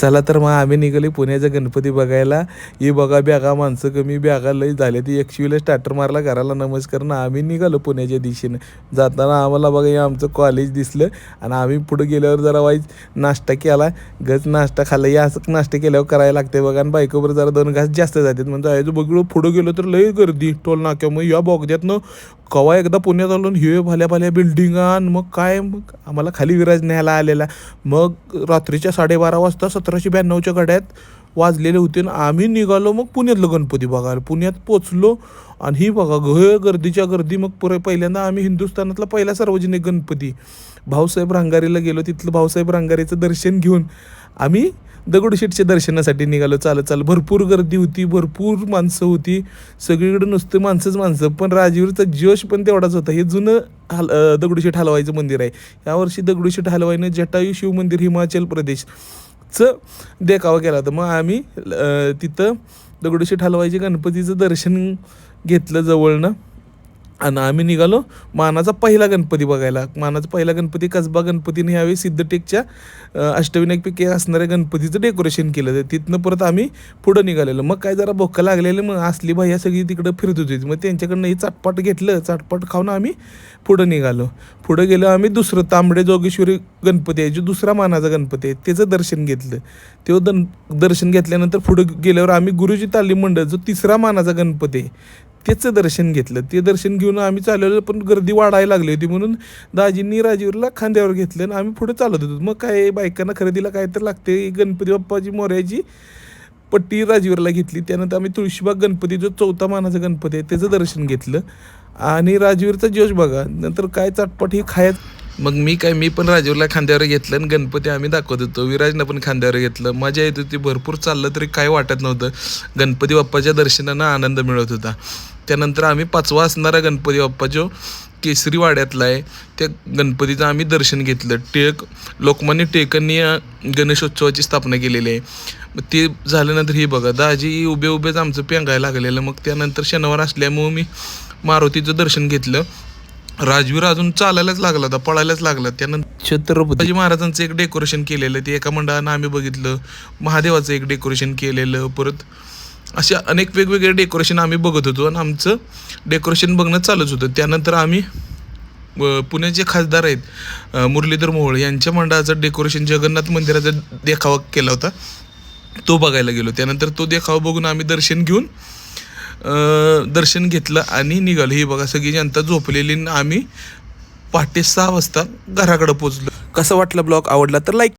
चला तर मग आम्ही निघाले पुण्याचा गणपती बघायला. ही बघा बॅगा माणसं कमी बॅगा लई झाले ती एकशेला स्टार्टर मारला घराला नमस्कार ना आम्ही निघालो पुण्याच्या दिशेनं. जाताना आम्हाला बघा हे आमचं कॉलेज दिसलं आणि आम्ही पुढे गेल्यावर जरा वाईज नाश्ता केला. गच नाश्ता खाल्ला. या असं नाश्ता केल्यावर करायला लागते बघा आणि बायकोवर जरा दोन घास जास्त जातात. म्हणजे जायचं बघू पुढं गेलो तर लई गर्दी टोल नाक्या. मग या बोगद्यातनं कवा एकदा पुण्यात आलो हे भाल्या भाल्या बिल्डिंगा मग काय? मग आम्हाला खाली विराज न्यायला आलेला. मग रात्रीच्या साडेबारा वाजता सतराशे ब्याण्णवच्या गाड्यात वाजलेले होते आणि आम्ही निघालो मग पुण्यातलं गणपती बघायला. पुण्यात पोचलो आणि ही बघा घ गर्दीच्या गर्दी मग पुरे पहिल्यांदा आम्ही हिंदुस्थानातला पहिला सार्वजनिक गणपती. भाऊसाहेब रांगारीला गेलो तिथलं भाऊसाहेब रांगारीचं दर्शन घेऊन आम्ही दगडूशेठच्या दर्शनासाठी निघालो. चालत चाल भरपूर गर्दी होती भरपूर माणसं होती. सगळीकडे नुसतं माणसंच माणसं. पण राजवीरचा जोश पण तेवढाच होता. हे जुनं हल दगडूशेठ हलवाईचं मंदिर आहे. यावर्षी दगडूशेठ हलवाईनं जटायू शिव मंदिर हिमाचल प्रदेश. चं देखावा केला होता. मग आम्ही तिथं दगडूशेठ हलवायचे गणपतीचं दर्शन घेतलं जवळनं. आणि आम्ही निघालो. मानाचा पहिला गणपती बघायला. मानाचा पहिला गणपती कसबा गणपतीने यावेळी सिद्धटेकच्या अष्टविनायकपैकी असणाऱ्या गणपतीचं डेकोरेशन केलं. तर तिथनं परत आम्ही पुढं निघालेलो. मग काय जरा भोका लागलेलं. मग असली भाई सगळी तिकडं फिरत होती. मग त्यांच्याकडनं ही चाटपाट घेतलं. चाटपाट खाऊन आम्ही पुढं निघालो. पुढं गेलो आम्ही दुसरं तांबडे जोगेश्वरी गणपती आहे. जो दुसरा मानाचा गणपती आहे. त्याचं दर्शन घेतलं. तो दन दर्शन घेतल्यानंतर पुढं गेल्यावर आम्ही गुरुजी तालीम मंडळ जो तिसरा मानाचा गणपती आहे त्याचं दर्शन घेतलं. ते दर्शन घेऊन आम्ही चालवलं पण गर्दी वाढायला लागली होती म्हणून दाजींनी राजीवरला खांद्यावर घेतलं आणि आम्ही पुढे चालत होतो. मग काय बायकांना खरेदीला काय तर लागते. गणपती बाप्पाची मोऱ्याची पट्टी राजीवरला घेतली त्यानंतर आम्ही तुळशीबाग गणपती जो चौथा मानाचा गणपती आहे त्याचं दर्शन घेतलं. आणि राजवीरचा जोश बघा नंतर काय चटपट ही खायत. मग मी काय मी पण राजीवला खांद्यावर घेतलं आणि गणपती आम्ही दाखवत होतो. विराजनं पण खांद्यावर घेतलं. मजा येत होती भरपूर चाललं तरी काय वाटत नव्हतं. गणपती बाप्पाच्या दर्शनानं आनंद मिळत होता. त्यानंतर आम्ही पाचवा असणारा गणपती बाप्पा जो केसरी वाड्यातला आहे त्या गणपतीचं आम्ही दर्शन घेतलं. टिळक लोकमान्य टिळकांनी गणेशोत्सवाची स्थापना केलेली आहे. मग ते झाल्यानंतर ही बघा दाजी उभे उभेच आमचं पेंगायला लागलेलं. मग त्यानंतर शनिवार असल्यामुळं मी मारुतीचं दर्शन घेतलं. राजवीर अजून चालायलाच लागला होता पळायलाच लागला. त्यानंतर छत्रपती महाराजांचं एक डेकोरेशन केलेलं ते एका मंडळानं आम्ही बघितलं. महादेवाचं एक डेकोरेशन केलेलं परत अशा अनेक वेगवेगळे डेकोरेशन आम्ही बघत होतो आणि आमचं डेकोरेशन बघणं चालूच होतं. त्यानंतर आम्ही पुण्याचे खासदार आहेत मुरलीधर मोहोळ यांच्या मंडळाचं डेकोरेशन जगन्नाथ मंदिराचा देखावा केला होता. तो बघायला गेलो. त्यानंतर तो देखावा बघून आम्ही दर्शन घेऊन दर्शन घेतलं आणि निघालो. ही बघा सगळी जनता झोपलेली आम्ही पहाटे सहा वाजता घराकडे पोचलो कसं वाटलं ब्लॉग? आवडला तर लाईक